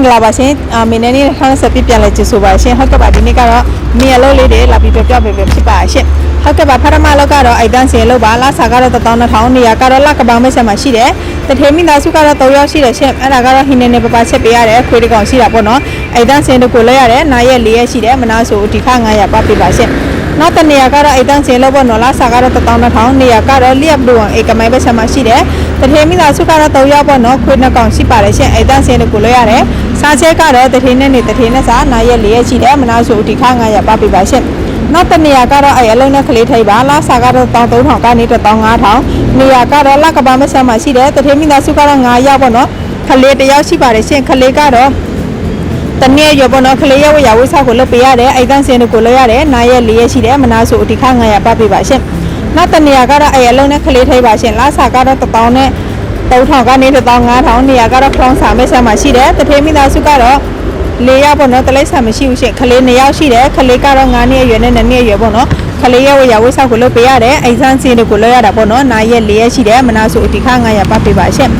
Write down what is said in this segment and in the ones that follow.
င်္ဂလာပါရှင်အာမင်းနဲ့နေ့2020ပြည့်ပြန်လဲကြိုဆိုပါရှင်ဟုတ်ကဲ့ပါဒီနေ့ကတော့မြေအလုပ်လေးတွေလာပြီးပြောပြပေးဖြစ်ပါရှင်ဟုတ်ကဲ့ပါဖရမလောက်ကတော့အိုက်တန်းစင်လောက်ပါလာစာကတော့12000နေရာကတော့လက်ကပောင်းမဲ့ဆက်မှာရှိတယ်တထေမိသားစုကတော့3ယောက်ရှိတယ်ရှင်အဲ့ဒါကတော့ဟင်းနေနေပပချက်ပေးရတယ်ခွေးတကောင်ရှိတာပေါ့နော်အိုက်တန်းစင်တို့ကိုလဲရတယ်နားရက်၄ရက်ရှိတယ်မနာဆိုဒီခ900ပတ်ပေးပါရှင်နောက်တနေရာကတော့အိတ်တန်းစင်လို့ပေါ့နော်လားစာကတော့12000နေရာကတော့လျက်ဘလူအောင်အိတ်ကမိုင်းပဲဆက်မှာရှိတယ်တထေမိသားစုကတော့3ယောက်ပေါ့နော်ခွေးနှစ်ကောင်ရှိပါတယ်ရှင်အိတ်တန်းစင်တို့ကိုလဲရတယ် စားချက်ကတော့တထေနဲ့နေတထေနဲ့စာနားရက်၄ရက်ရှိတယ်မနာဆိုဒီခ900ပတ်ပေးပါရှင်နောက်တနေရာကတော့အဲ့အလုံးနဲ့ကလေးထိပ်ပါလားစာကတော့13000ကနေ15000နေရာကတော့လက်ကပါမဆက်မှာရှိတယ်တထေမိသားစုကတော့9ယောက်ပေါ့နော်ကလေးတစ်ယောက်ရှိပါတယ်ရှင်ကလေးကတော့တနည်းရပေါ့နော်ကလေးရဝရဝိဆောက်ကိုလုပ်ပေးရတယ်အိုက်တန်းစင်ကိုလုပ်ရတယ်နားရက်လေးရက်ရှိတယ်မနာဆိုဒီခ900ပတ်ပေးပါရှင်နောက်တနေရာကတော့အဲ့အလုံးနဲ့ကလေးထိပ်ပါရှင်လာစာကတော့1000နဲ့ 3000ကနေ15000နေရာကတော့ခေါင်းစာမဲ့ဆက်မှာရှိတယ်တထေးမိသားစုကတော့၄ယောက်ပေါ့နော်တလိပ်ဆာမရှိဘူးရှင်ကလေး၂ယောက်ရှိတယ်ကလေးကတော့9နှစ်အရွယ်နဲ့2နှစ်အရွယ်ပေါ့နော်ကလေးရဝရဝိဆောက်ကိုလုပ်ပေးရတယ်အိုက်တန်းစင်ကိုလုပ်ရတာပေါ့နော်နားရက်၄ရက်ရှိတယ်မနာဆိုဒီခ900ပတ်ပေးပါရှင်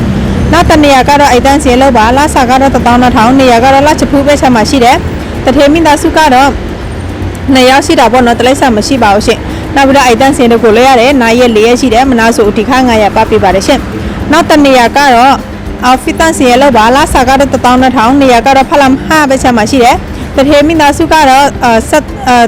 နောက်တနေရာကတော့အိတ်တန်းစင်လောက်ပါလာစာကတော့12000နေရာကတော့လာချဖူးပဲဆက်မှာရှိတယ်တထေမိသားစုကတော့နှစ်ယောက်ရှိတာပေါ့နော်တလိပ်ဆက်မရှိပါဘူးရှင်နောက်ပြီးတော့အိတ်တန်းစင်တို့ကိုလဲရတယ်နားရက်၄ရက်ရှိတယ်မနာဆိုဒီခ900ပတ်ပေးပါတယ်ရှင် နောက်တနေရာကတော့အော်ဖီတန်စင်လောက်ပါလာစာကတော့12000နေရာကတော့ဖလမ်ဟာပဲဆက်မှာရှိတယ်တထေမိသားစုကတော့အာဆက်အာ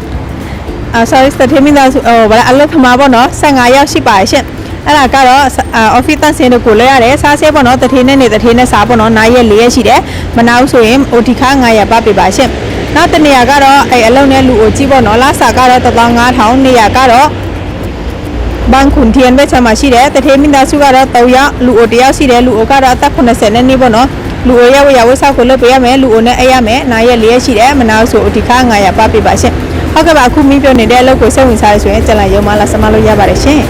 အာ sorry စတေမင်းသားစုဟိုဗလာအလုပ်ခမာပေါ့နော်15ရောက်ရှိပါရဲ့ရှင်အဲ့ဒါကတော့အာ office တန်စင်တို့ကိုလဲရတယ်စားဆဲပေါ့နော်တထေးနဲ့နေတထေးနဲ့စားပေါ့နော်နားရက်၄ရက်ရှိတယ်မနာဘူးဆိုရင် OT ခ900ပတ်ပေးပါရှင်နောက်တနေရာကတော့အဲ့အလုပ်နဲ့လူကိုကြည့်ပေါ့နော်လာစာကတော့15000နေရာကတော့ ဘန်ခွန်ထီယန်ပဲချက်မှာရှိတယ်တထေးမိသားစုကတော့3ယောက်လူအို1ယောက်ရှိတယ်လူအိုကတော့အသက်80နဲ့နေပေါ့နော်လူအိုရဲ့ဝရဝဆောက်ကိုလုပ်ပေးရမယ်လူအိုနဲ့အိပ်ရမယ်နားရက်၄ရက်ရှိတယ်မနာဘူးဆို OT ခ900ပတ်ပေးပါရှင်ဟုတ်ကဲ့ပါအခုမင်းပြောနေတဲ့အလုပ်ကိုစိတ်ဝင်စားရဆိုရင်ကျန်လာရုံမလားစမလို့ရပါတယ်ရှင်